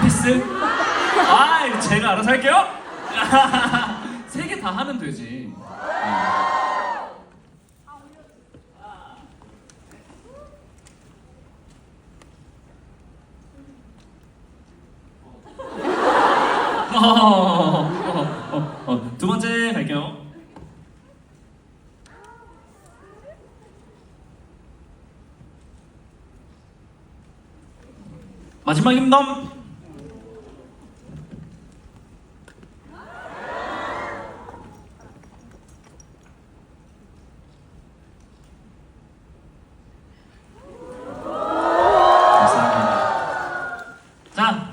피스? 아, 제가 알아서 할게요. 세 개 다 하면 되지. 어, 어, 어, 어, 두 번째 갈게요. 마지막입니다. 감사합니다. 자,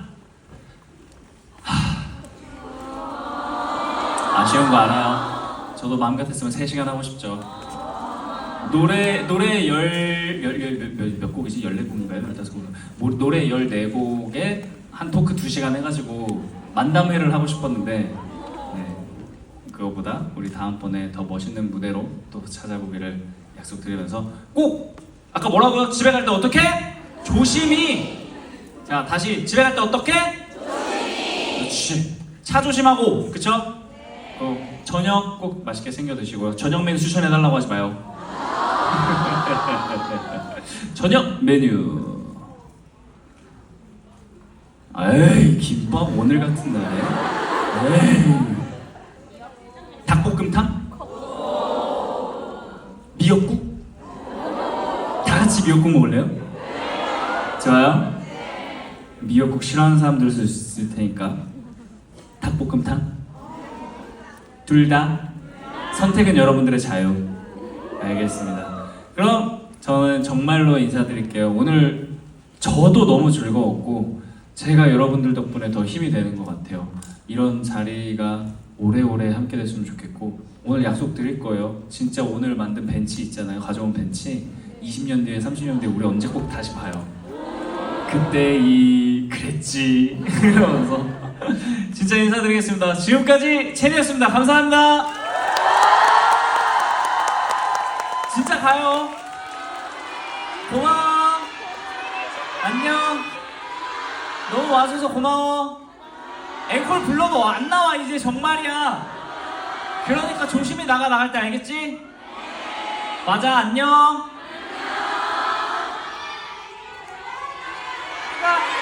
아쉬운 거 알아요. 저도 마음 같았으면 3시간 하고 싶죠. 노래 노래 열열몇 곡이지? 14곡인가요? 15곡. 노래 14곡에 한 토크 2시간 해 가지고 만담회를 하고 싶었는데 네. 그거보다 우리 다음번에 더 멋있는 무대로 또 찾아보기를 약속드리면서 꼭 아까 뭐라고요? 집에 갈 때 어떻게? 조심히 자 다시 집에 갈 때 어떻게? 조심히 그렇지 차 조심하고 그쵸? 어, 저녁 꼭 맛있게 챙겨 드시고요. 저녁 메뉴 추천해 달라고 하지 마요. 저녁 메뉴. 에이 김밥 오늘 같은 날에. 에이 닭볶음탕? 미역국? 다 같이 미역국 먹을래요? 좋아요. 미역국 싫어하는 사람들 수 있을 테니까 닭볶음탕? 둘 다 선택은 여러분들의 자유. 알겠습니다. 그럼 저는 정말로 인사드릴게요. 오늘 저도 너무 즐거웠고 제가 여러분들 덕분에 더 힘이 되는 것 같아요. 이런 자리가 오래오래 함께 됐으면 좋겠고 오늘 약속 드릴 거예요. 진짜 오늘 만든 벤치 있잖아요. 가져온 벤치 20년 뒤에 30년 뒤에 우리 언제 꼭 다시 봐요. 그때 이 그랬지 이러면서 진짜 인사드리겠습니다. 지금까지 체리였습니다. 감사합니다. 진짜 가요. 고마워. 안녕. 너무 와줘서 고마워. 앵콜 블로그 안 나와 이제 정말이야. 그러니까 조심히 나가 나갈 때 알겠지? 맞아 안녕. 안녕.